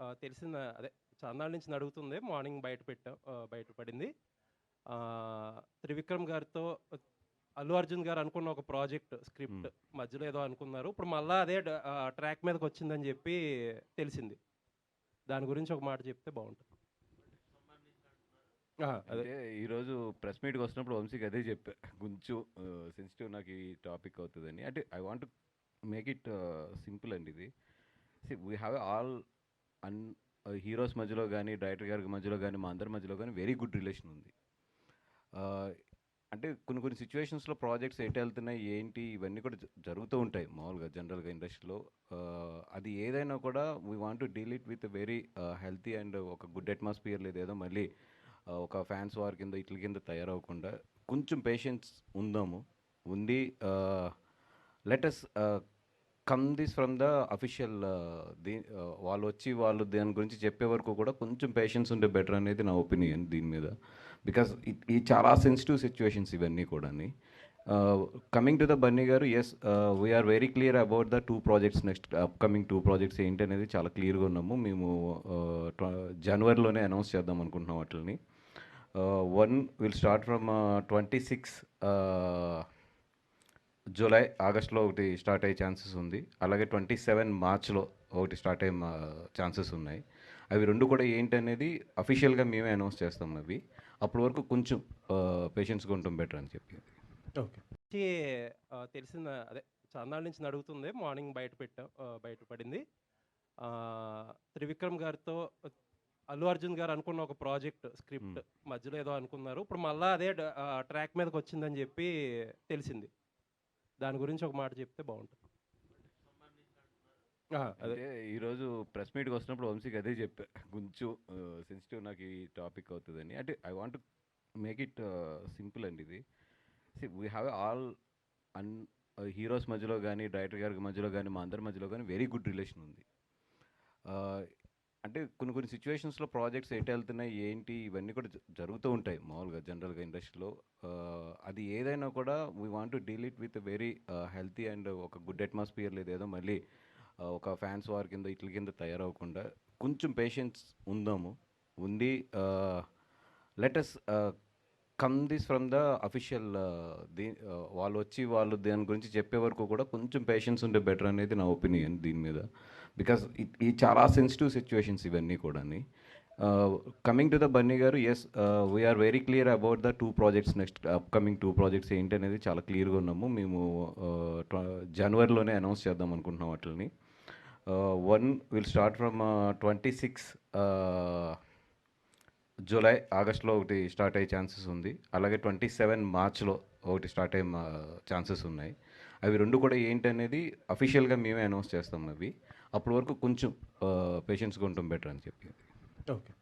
ఆహ్, తెలిసిన అదే చాన్నాళ్ళ నుంచి నడుగుతుంది. మార్నింగ్ బయట పెట్టాం. ఆహ్, బయట పడింది. ఆహ్, త్రివిక్రమ్ గారితో అల్లు అర్జున్ గారు అనుకున్న ఒక ప్రాజెక్ట్ స్క్రిప్ట్. మధ్యలో ఏదో అనుకున్నారు. ఇప్పుడు మళ్ళా అదే ట్రాక్ మీదకొచ్చిందని జెప్పి తెలిసింది. దాని గురించి ఒక మాట చెప్తే బావుంటది. ఆ! అదే. ఈరోజు ప్రెస్ మీట్‌కి వస్తున్నప్పుడు వంశీకి అదే చెప్పా. కొంచెం సెన్సిటివ్ నాకు ఈ టాపిక్ అవుతదని. అంటే I want make it simple అండి ఇది. See we have all an heroes మధ్యలో కానీ డైరెక్టర్ గారి మధ్యలో కానీ మా అందరి మధ్యలో కానీ వెరీ గుడ్ రిలేషన్ ఉంది. Uh, అంటే కొన్ని కొన్ని సిచ్యువేషన్స్లో ప్రాజెక్ట్స్ ఎటు వెళ్తున్నాయి ఏంటి ఇవన్నీ కూడా జరుగుతూ ఉంటాయి మామూలుగా జనరల్‌గా ఇండస్ట్రీలో. Uh, అది ఏదైనా కూడా we want to deal it with very healthy and ఒక గుడ్ అట్మాస్ఫియర్ లేదేదో మళ్ళీ uh, ఒక ఫ్యాన్స్ వార్ కింద ఇట్ల కింద తయారవ్వకుండా కొంచెం పేషెన్స్ ఉందాము. ఉంది let's let us come this from the official the వాళ్ళు వచ్చి వాళ్ళు దాని గురించి చెప్పే వరకు కూడా కొంచెం పేషెన్స్ ఉంటే బెటర్ అనేది నా ఒపీనియన్ దీని మీద. బికాస్ ఈ చాలా సెన్సిటివ్ సిచ్యువేషన్స్ ఇవన్నీ కూడా కమింగ్ టు ద బన్నీ గారు yes we're we are very clear about the two projects next upcoming two projects ఏంటి అనేది చాలా క్లియర్‌గా ఉన్నాము. మేము ట్వ జనవరిలోనే అనౌన్స్ చేద్దాం అనుకుంటున్నాం వాటిని one will start from twenty six July, ఆగస్ట్‌లో ఒకటి స్టార్ట్ అయ్యే ఛాన్సెస్ ఉంది. అలాగే 27 మార్చ్‌లో ఒకటి స్టార్ట్ అయ్యే మా ఛాన్సెస్ ఉన్నాయి. అవి 2 కూడా ఏంటనేది అఫీషియల్‌గా మేమే అనౌన్స్ చేస్తాం అవి. అప్పటి వరకు కొంచెం ఆహ్, పేషెన్స్‌గా ఉండటం బెటర్ అని చెప్పి. ఓకే. తెలిసిన అదే చాన్నాళ్ళ నుంచి నడుగుతుంది. మార్నింగ్ బయట పెట్టాం. ఆహ్, బయట పడింది. ఆహ్, త్రివిక్రమ్ గారితో అల్లు అర్జున్ గారు అనుకున్న ఒక ప్రాజెక్ట్ స్క్రిప్ట్. మధ్యలో ఏదో అనుకున్నారు. ఇప్పుడు మళ్ళా అదే ట్రాక్ మీదకొచ్చిందని జెప్పి తెలిసింది. దాని గురించి ఒక మాట చెప్తే బావుంటది. ఆ! అదే. ఈరోజు ప్రెస్ మీట్‌కి వస్తున్నప్పుడు వంశీకి అదే చెప్పా. కొంచెం సెన్సిటివ్ నాకు ఈ టాపిక్ అవుతదని. అంటే I want make it simple అండి ఇది. See we have all an heroes మధ్యలో గాని, డైరెక్టర్ గారి మధ్యలో గాని, మా అందరి మధ్యలో గాని వెరీ గుడ్ రిలేషన్ ఉంది. అంటే కొన్ని కొన్ని సిచ్యువేషన్స్లో ప్రాజెక్ట్స్ ఎటెళ్తున్నాయి, ఏంటి ఇవన్నీ కూడా జరుగుతూ ఉంటాయి మామూలుగా జనరల్‌గా ఇండస్ట్రీలో. అది ఏదైనా కూడా we want to deal it with very healthy and ఒక గుడ్ అట్మాస్ఫియర్ లేదేదో మళ్ళీ ఒక ఫ్యాన్స్ వార్ కింద ఇట్ల కింద తయారవకుండా కొంచెం పేషెన్స్ ఉందాము. ఉంది let's let us come this from the official the వాళ్ళు వచ్చి వాళ్ళు దాని గురించి చెప్పే వరకు కూడా కొంచెం పేషెన్స్ ఉంటే బెటర్ అనేది నా ఒపీనియన్ దీని మీద. బికాస్ ఈ చాలా సెన్సిటివ్ సిచ్యువేషన్స్ ఇవన్నీ కూడాని. కమింగ్ టు ద బన్నీ గారు yes we're are very clear about the two projects next upcoming two projects ఏంటి అనేది చాలా క్లియర్‌గా ఉన్నాము. మేము ట్వ జనవరిలోనే అనౌన్స్ చేద్దాం అనుకుంటున్నాం వాటిని one will start from twenty six July ఆగస్ట్‌లో ఒకటి స్టార్ట్ అయ్యే ఛాన్సెస్ ఉంది. అలాగే 27 మార్చ్‌లో ఒకటి స్టార్ట్ అయ్యే మా ఛాన్సెస్ ఉన్నాయి. అవి రెండు కూడా ఏంటనేది అఫీషియల్‌గా మేమే అనౌన్స్ చేస్తాం అవి. అప్పటి వరకు కొంచెం పేషెన్స్‌గా ఉండటం బెటర్ అని చెప్పి. ఓకే.